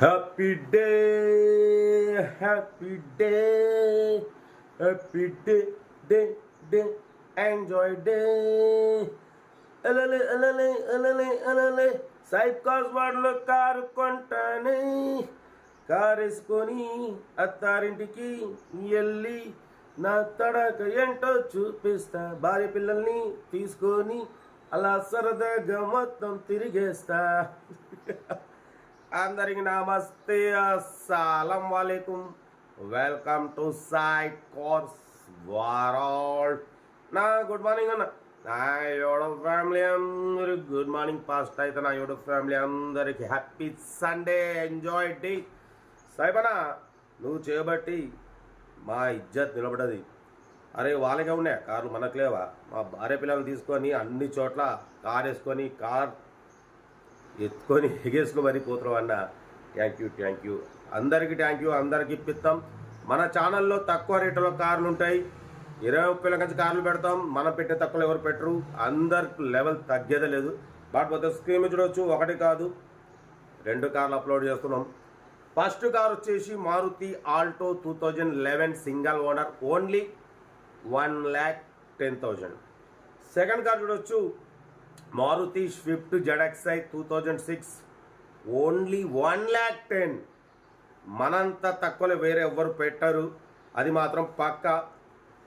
Happy day happy day happy day day day enjoy day అలలే అలలే అలలే అలలే సైకాస్ వాడిలో కారు కొంటానే. కారు వేసుకొని అత్తారింటికి వెళ్ళి నా తడక ఏంటో చూపిస్తా. భార్య పిల్లల్ని తీసుకొని అలా సరదాగా మొత్తం తిరిగేస్తా. అందరికి నమస్తే. అస్సలం వాలేకుం. వెల్కమ్ టు సైట్ కోర్స్ వారాల్. నా గుడ్ మార్నింగ్ అన్న. నా యూట్యూబ్ ఫ్యామిలీ అందరు గుడ్ మార్నింగ్. పాస్ట్ అయితే నా యూట్యూబ్ ఫ్యామిలీ అందరికి హ్యాపీ సండే. ఎంజాయ్ డే సాయిబనా నువ్వు చేయబట్టి మా ఇజ్జత్ నిలబడది అరే వాళ్ళకే ఉన్నాయి? కార్లు మనకు లేవా? మా భార్య పిల్లల్ని తీసుకొని అన్ని చోట్ల కార్ వేసుకొని కార్ ఎత్తుకొని ఎగేసుకోమని పోతున్నాం అన్న. థ్యాంక్ యూ థ్యాంక్ యూ అందరికీ థ్యాంక్ యూ అందరికి ఇప్పిస్తాం మన ఛానల్లో తక్కువ రేట్లో కార్లు ఉంటాయి. ఇరవై ముప్పై లక్ష కార్లు పెడతాం. మనం పెట్టే తక్కువ ఎవరు పెట్టరు. అందరికి లెవెల్ తగ్గేదే లేదు. బట్ పోతే స్క్రీన్ చూడవచ్చు ఒకటి కాదు. రెండు కార్లు అప్లోడ్ చేస్తున్నాం. ఫస్ట్ కార్ వచ్చేసి Maruti Alto two thousand eleven single owner only one lakh ten thousand second car చూడవచ్చు Maruti Swift ZXI two thousand six only one lakh ten. మనంత తక్కువలో వేరే ఎవ్వరు పెట్టరు. అది మాత్రం పక్క.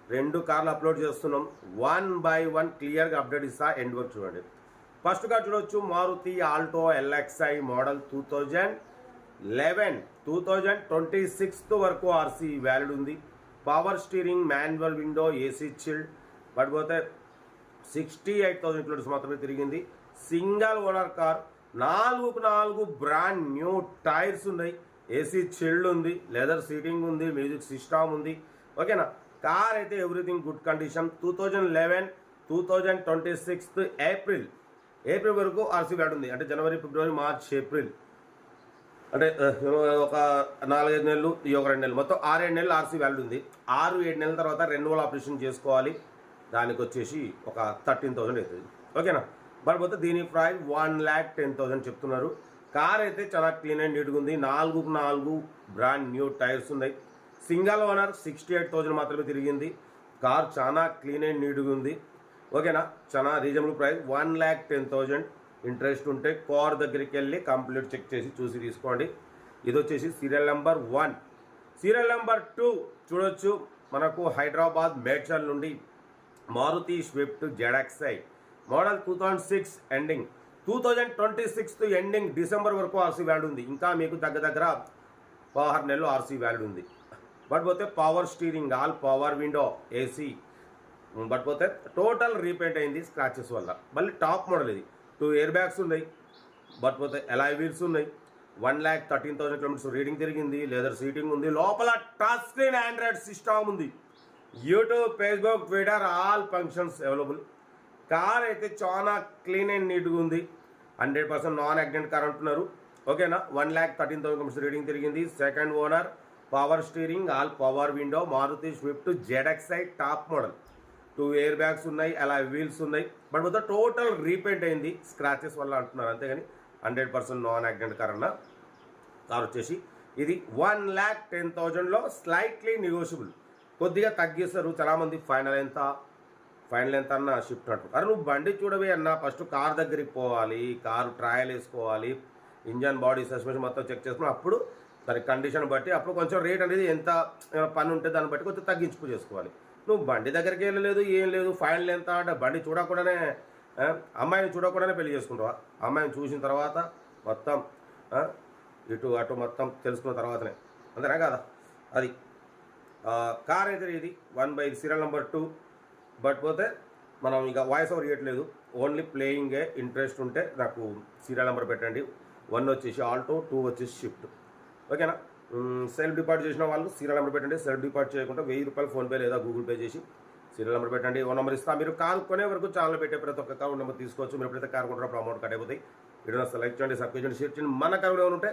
రెండు కార్లు అప్లోడ్ చేస్తున్నాం. వన్ బై వన్ క్లియర్గా అప్డేట్ ఇస్తా. ఎండ్ వరకు చూడండి. ఫస్ట్ కార్ చూడొచ్చు. Maruti Alto LXI model two thousand eleven two thousand twenty sixth వరకు ఆర్సీ వ్యాలిడ్ ఉంది. Power steering manual window AC chilled. పడిపోతే సిక్స్టీ ఎయిట్ థౌసండ్ కిలోమీటర్స్ మాత్రమే తిరిగింది. సింగల్ ఓనర్ కార్ నాలుగుకు నాలుగు బ్రాండ్ న్యూ టైర్స్ ఉన్నాయి. AC chilled ఉంది leather seating ఉంది మ్యూజిక్ సిస్టమ్ ఉంది. ఓకేనా? కార్ అయితే everything good condition. Two thousand eleven two thousand twenty sixth April. April వరకు ఆర్సీ వ్యాడ్ ఉంది. అంటే జనవరి ఫిబ్రవరి మార్చ్ ఏప్రిల్. అంటే ఒక నాలుగైదు నెలలు ఈ ఒక రెండు నెలలు. మొత్తం ఆరేడు నెలలు ఆర్సీ వ్యాలిడ్ ఉంది. ఆరు ఏడు నెలల తర్వాత రెన్యువల్ ఆపరేషన్ చేసుకోవాలి. దానికి వచ్చేసి ఒక థర్టీన్ థౌసండ్ అవుతుంది. ఓకేనా? బట్ దీని price one lakh ten thousand చెప్తున్నారు. కార్ అయితే చాలా క్లీన్ అండ్ నీట్గా ఉంది. నాలుగు నాలుగు బ్రాండ్ న్యూ టైర్స్ ఉన్నాయి. Single owner sixty eight thousand మాత్రమే తిరిగింది. కార్ చాలా క్లీన్ అండ్ నీట్గా ఉంది. ఓకేనా? చాలా reasonable price. One lakh ten thousand interest ఉంటే కార్ దగ్గరికి వెళ్ళి కంప్లీట్ చెక్ చేసి చూసి తీసుకోండి. ఇది వచ్చేసి serial number one. Serial number two చూడొచ్చు. మనకు హైదరాబాద్ మేడ్చల్ నుండి Maruti Swift ZXI model two thousand six ending. Two thousand twenty sixth ending December వరకు ఆర్సీ వ్యాల్యూ ఉంది. ఇంకా మీకు దగ్గర దగ్గర పదహారు నెలలు ఆర్సీ వ్యాల్యూ ఉంది. బట్ పోతే power steering all power window AC but పోతే టోటల్ రీపెయింట్ అయింది స్క్రాచెస్ వల్ల. మళ్ళీ టాప్ మోడల్ ఇది. టూ ఇయర్ బ్యాగ్స్ ఉన్నాయి. బట్ పోతే ఎలాయ్ వీల్స్ ఉన్నాయి. One lakh thirteen thousand kilometres reading తిరిగింది. లేదర్ సీటింగ్ ఉంది. లోపల టచ్ స్క్రీన్ ఆండ్రాయిడ్ సిస్టమ్ ఉంది. YouTube Facebook Twitter all functions available. Car అయితే చాలా క్లీన్ అండ్ నీట్గా ఉంది. Hundred percent non accident car అంటున్నారు. ఓకేనా? One lakh thirteen thousand kilometres reading తిరిగింది. Second owner power steering all power window Maruti Swift ZXI top model. Two air bags ఉన్నాయి అలా wheels ఉన్నాయి. బట్ మొత్తం టోటల్ రీపెయింట్ అయింది. స్క్రాచెస్ వల్ల అంటున్నారు. అంతేగాని hundred percent non accident car అన్న. కార్ వచ్చేసి ఇది వన్ ల్యాక్ టెన్ థౌజండ్లో స్లైట్లీ నెగోషియబుల్. కొద్దిగా తగ్గిస్తారు. చాలామంది ఫైనల్ ఎంత? ఫైనల్ ఎంత అన్న షిఫ్ట్ అంటారు అరే నువ్వు బండి చూడవే అన్న. ఫస్ట్ కార్ దగ్గరికి పోవాలి. కారు ట్రయల్ వేసుకోవాలి. ఇంజన్ బాడీ సస్పెన్షన్ మొత్తం చెక్ చేసుకుని అప్పుడు దాని కండిషన్ బట్టి అప్పుడు కొంచెం రేట్ అనేది ఎంత పని ఉంటే దాన్ని బట్టి కొంచెం తగ్గించుకు చేసుకోవాలి. నువ్వు బండి దగ్గరికి వెళ్ళలేదు ఏం లేదు. ఫైనల్ ఎంత? అంటే బండి చూడకుండానే అమ్మాయిని చూడకుండానే పెళ్ళి చేసుకుంటావా? అమ్మాయిని చూసిన తర్వాత మొత్తం ఇటు అటు మొత్తం తెలుసుకున్న తర్వాతనే. అంతేనా కదా? అది. కార్ అయితే ఇది one by serial number two. But పోతే మనం ఇక వాయిస్ ఓవర్ ఇవ్వట్లేదు ఓన్లీ ప్లేయింగే ఇంట్రెస్ట్ ఉంటే నాకు సీరియల్ నెంబర్ పెట్టండి. వన్ వచ్చేసి ఆల్టో టూ వచ్చేసి షిఫ్ట్. ఓకేనా? సెల్ఫ్ డిపార్ట్ చేసిన వాళ్ళు సీరియల్ నెంబర్ పెట్టండి. సెల్ఫ్ డిపార్ట్ చేయకుండా వెయ్యి రూపాయలు ఫోన్పే లేదా గూగుల్ పే చేసి సీరియల్ నెంబర్ పెట్టండి. ఓ నెంబర్ ఇస్తా. మీరు కార్ కొనే వరకు ఛానల్ పెట్టే ప్రతి ఒక్క కార్ నెంబర్ తీసుకోవచ్చు. మీరు ఎప్పుడైతే కార్ కొంటారో అమౌంట్ కట్ అయిపోతాయి. వీడియో సెలెక్ట్ చేయండి సబ్స్క్రైబ్ చేయండి షేర్ చేయండి. మన కార్ ఏమైనా ఉంటే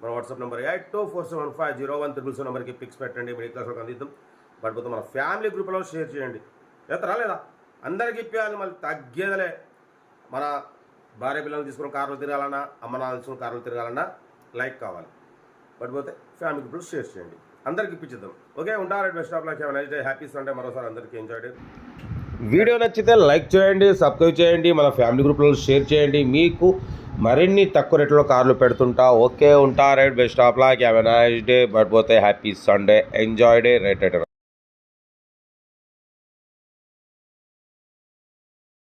మన WhatsApp number eight two four seven five zero one triple seven నెంబర్కి పిక్స్ పెట్టండి మీ క్లాస్లో అందిద్దాం. పడిపోతే మన ఫ్యామిలీ గ్రూప్లో షేర్ చేయండి. ఎత్తరా లేదా అందరికి ఇప్పేయాలి మళ్ళీ తగ్గేదలే. మన భార్య పిల్లలు తీసుకుని కార్లు తిరగాలన్నా అమ్మ నాన్న తీసుకుని కార్లు తిరగాలన్నా లైక్ కావాలి. పడిపోతే ఫ్యామిలీ గ్రూప్లో షేర్ చేయండి. అందరికి ఇప్పించిద్దాం. ఓకే ఉంటారు best of luck. Nice day happy Sunday మరోసారి అందరికీ ఎంజాయ్ డే వీడియో నచ్చితే లైక్ చేయండి సబ్స్క్రైబ్ చేయండి మన ఫ్యామిలీ గ్రూప్లో షేర్ చేయండి. మీకు మరిన్ని తక్కువ రేట్లో కార్లు పెడుతుంటా. ఓకే ఉంటా right best of luck. Have a nice day but పోతే happy Sunday. Enjoy day right right.